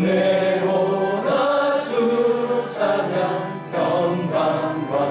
내오라 주 찬양 영광과